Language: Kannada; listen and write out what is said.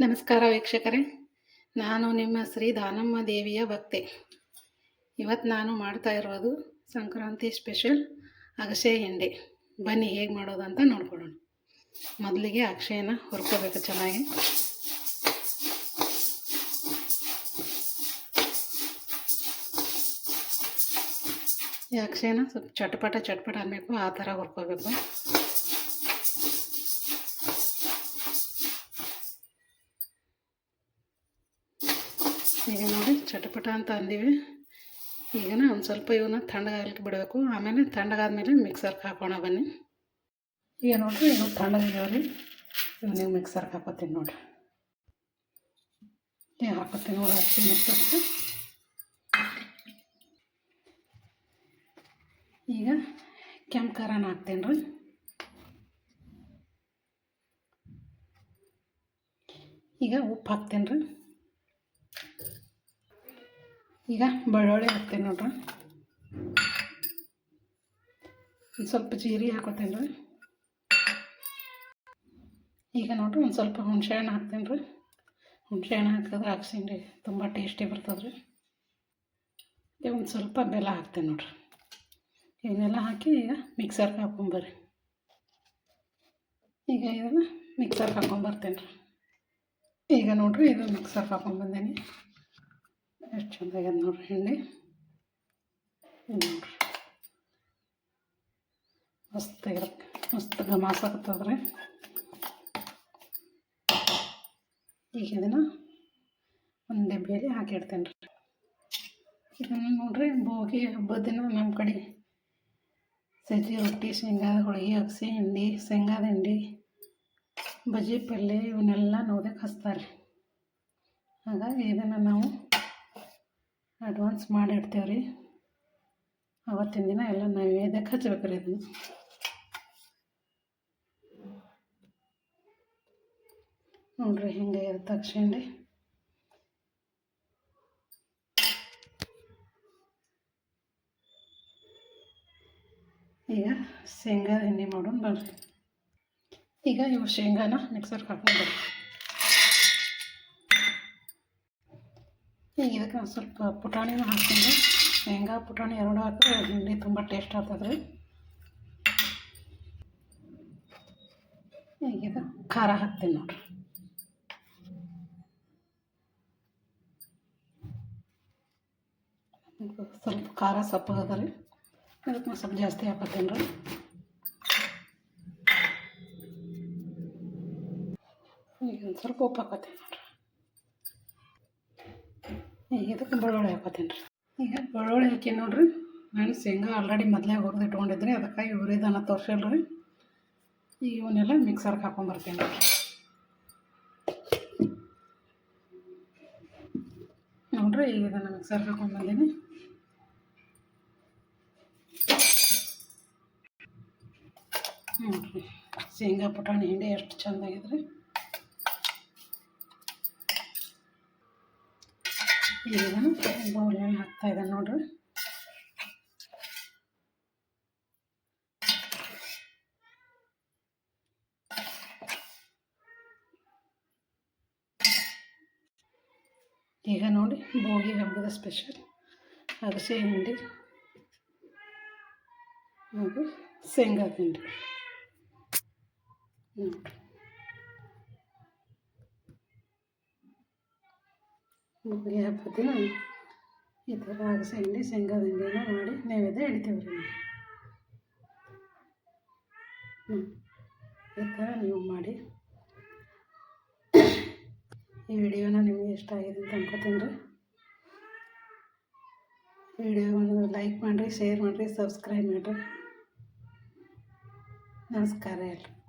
ನಮಸ್ಕಾರ ವೀಕ್ಷಕರೇ. ನಾನು ನಿಮ್ಮ ಶ್ರೀ ದಾನಮ್ಮ ದೇವಿಯ ಭಕ್ತೆ. ಇವತ್ತು ನಾನು ಮಾಡ್ತಾ ಇರೋದು ಸಂಕ್ರಾಂತಿ ಸ್ಪೆಷಲ್ ಅಗಸೆ ಹಿಂಡಿ. ಬನ್ನಿ ಹೇಗೆ ಮಾಡೋದು ಅಂತ ನೋಡ್ಕೊಳ್ಳೋಣ. ಮೊದಲಿಗೆ ಅಕ್ಷಯನ ಹುರ್ಕೋಬೇಕು ಚೆನ್ನಾಗಿ. ಈ ಅಕ್ಷಯನ ಸ್ವಲ್ಪ ಚಟ್ಪಟ ಚಟ್ಪಟ ಅನ್ನಬೇಕು ಆ ಥರ ಹುರ್ಕೋಬೇಕು. ಈಗ ನೋಡಿ, ಚಟಪಟ ಅಂತ ಅಂದೀವಿ. ಈಗನ ಒಂದು ಸ್ವಲ್ಪ ಇವನ್ನ ತಣ್ಣಗಾಗಲಿಕ್ಕೆ ಬಿಡಬೇಕು. ಆಮೇಲೆ ತಣ್ಣಗಾದ್ಮೇಲೆ ಮಿಕ್ಸರ್ಗೆ ಹಾಕೋಣ ಬನ್ನಿ. ಈಗ ನೋಡಿರಿ ಇವು ತಣ್ಣಗಿದಾವ್ರಿ ಇವನಿಗೆ ಮಿಕ್ಸರ್ಗೆ ಹಾಕೋತೀನಿ ನೋಡಿರಿ. ನೀವು ಹಾಕೋತೀನಿ ನೋಡಿ ಹಚ್ಚಿ ಮಿಕ್ಸರ್ಗೆ ಈಗ ಕೆಂಪು ಖಾರನ ಹಾಕ್ತೀನಿ ರೀ. ಈಗ ಉಪ್ಪು ಹಾಕ್ತೀನಿ ರೀ. ಈಗ ಬೆಳ್ಳುಳ್ಳಿ ಹಾಕ್ತೇನೆ ನೋಡ್ರಿ. ಒಂದು ಸ್ವಲ್ಪ ಜೀರಿಗೆ ಹಾಕೋತೇನೆ ರೀ. ಈಗ ನೋಡ್ರಿ ಒಂದು ಸ್ವಲ್ಪ ಹುಣಸೆ ಹಣ್ಣು ಹಾಕ್ತೇನೆ ರೀ. ಹುಣಸೆ ಹಣ್ಣು ಹಾಕಿದ್ರೆ ಹಾಕ್ಸೀನಿ ತುಂಬ ಟೇಸ್ಟಿ ಬರ್ತದೆ ರೀ ಒಂದು ಸ್ವಲ್ಪ ಬೆಲ್ಲ ಹಾಕ್ತೇನೆ ನೋಡ್ರಿ. ಇವನ್ನೆಲ್ಲ ಹಾಕಿ ಈಗ ಮಿಕ್ಸರ್ಗೆ ಹಾಕೊಂಬರ್ರಿ. ಈಗ ಇದನ್ನು ಮಿಕ್ಸರ್ಗೆ ಹಾಕೊಂಬರ್ತೇನೆ ರೀ. ಈಗ ನೋಡ್ರಿ ಇದು ಮಿಕ್ಸರ್ಗೆ ಹಾಕೊಂಡ್ಬಂದೇನೆ ಚೆಂದಾಗ್ಯದ ನೋಡ್ರಿ ಹಿಂಡಿ ನೋಡ್ರಿ. ಮಸ್ತ್ ಆಗಿರತ್ತೆ. ಮಸ್ತ್ ಗಮಾಸಾಕತ್ತದ್ರಿ ಈಗ ಇದನ್ನು ಒಂದು ಡಬ್ಬಿಯಲ್ಲಿ ಹಾಕಿಡ್ತೇನೆ ರೀ ಇದನ್ನು ನೋಡ್ರಿ, ಭೋಗಿ ಹಬ್ಬದ ದಿನ ನಮ್ಮ ಕಡೆ ಸಜ್ಜಿ ರೊಟ್ಟಿ ಶೇಂಗಾದ ಹೋಳಿಗೆ, ಅಗಸಿ, ಹಿಂಡಿ ಶೇಂಗಾದ ಹಿಂಡಿ ಬಜ್ಜಿ ಪಲ್ಯ ಇವನ್ನೆಲ್ಲ ನೋದಕ್ಕೆ ಹಚ್ತಾರೆ ಹಾಗಾಗಿ ಇದನ್ನು ನಾವು ಅಡ್ವಾನ್ಸ್ ಮಾಡಿಡ್ತೇವೆ ರೀ. ಅವತ್ತಿನ ದಿನ ಎಲ್ಲ ನೈವೇದ್ಯಕ್ಕೆ ಹಚ್ಬೇಕು ರೀ ಇದನ್ನು ನೋಡ್ರಿ ಹಿಂಗೆ ತಕ್ಷಣ ಈಗ ಶೇಂಗಾ ಎಣ್ಣೆ ಮಾಡೋಣ ಬರ್ರಿ. ಈಗ ಇವು ಶೇಂಗಾನ ಮಿಕ್ಸರ್ ಹಾಕೊಂಡು ಬರ್ರಿ. ಈಗ ಇದಕ್ಕೆ ಒಂದು ಸ್ವಲ್ಪ ಪುಟಾಣಿನೂ ಹಾಕ್ತೀನಿ ಶೇಂಗಾ, ಪುಟಾಣಿ ಎರಡು ಹಾಕಿದ್ರೆ ಹಿಂಡಿ ತುಂಬ ಟೇಸ್ಟ್ ಆಗ್ತದೆ. ರೀ ಈಗ ಇದು ಖಾರ ಹಾಕ್ತೀನಿ ನೋಡ್ರಿ. ಸ್ವಲ್ಪ ಖಾರ ಸಪ್ಪಗದ ರೀ. ಅದಕ್ಕೆ ಸ್ವಲ್ಪ ಜಾಸ್ತಿ ಹಾಕೋತೀನಿ ರೀ ಈಗ ಒಂದು ಸ್ವಲ್ಪ ಉಪ್ಪು ಹಾಕತ್ತೀನಿ ನೋಡ್ರಿ. ಈಗ ಇದಕ್ಕೆ ಬೆಳ್ಳುಳ್ಳಿ ಹಾಕೋತೀನಿ ರೀ ಈಗ ಬೆಳ್ಳುಳ್ಳಿ ಹಾಕಿ ನೋಡ್ರಿ ನಾನು ಶೇಂಗಾ ಆಲ್ರೆಡಿ ಮೊದಲೇ ಹುರಿದು ಇಟ್ಕೊಂಡಿದ್ರಿ, ಅದಕ್ಕಾಗಿ ಹುರಿದನ ತೋರಿಸಿಲ್ಲ ರೀ ಈಗ ಇವನ್ನೆಲ್ಲ ಮಿಕ್ಸರ್ಗೆ ಹಾಕೊಂಬರ್ತೀನಿ ರೀ ನೋಡ್ರಿ, ಈಗ ಇದನ್ನು ಮಿಕ್ಸರ್ಗೆ ಹಾಕೊಂಡ್ಬಂದೀನಿ ರೀ, ಶೇಂಗಾ ಪುಟಾಣಿ ಹಿಂಡಿ ಎಷ್ಟು ಚೆಂದಾಗಿದ್ರಿ ಈಗ ಬೌಲಲ್ಲಿ ಹಾಕ್ತಾ ಇದ್ದಾನೆ ನೋಡ್ರಿ. ಈಗ ನೋಡಿ ಭೋಗಿ ಹಬ್ಬದ ಸ್ಪೆಷಲ್ ಅಗಸೆ ಹಿಂಡಿ. ಹಾಗೂ ಶೇಂಗಾ ತಿಂಡಿ. ನೋಡಿರಿ. ಭೋಗಿ ಹಬ್ಬದ ದಿನ ಈ ಥರ ಅಗಸೆ ಹಿಂಡಿ ಶೇಂಗಾ ಹಿಂಡಿನ ಮಾಡಿ ನೈವೇದ್ಯ ಇಡ್ತೀವಿ ರೀ ಹ್ಞೂ ಈ ಥರ ನೀವು ಮಾಡಿ. ಈ ವಿಡಿಯೋನ ನಿಮಗೆ ಇಷ್ಟ ಆಗಿದೆ ಅಂತ ಅನ್ಕೋತೀನಿ ರೀ. ವಿಡಿಯೋವನ್ನು ಲೈಕ್ ಮಾಡಿರಿ, ಶೇರ್ ಮಾಡಿರಿ, ಸಬ್ಸ್ಕ್ರೈಬ್ ಮಾಡಿರಿ. ನಮಸ್ಕಾರ ಎಲ್ಲರೂ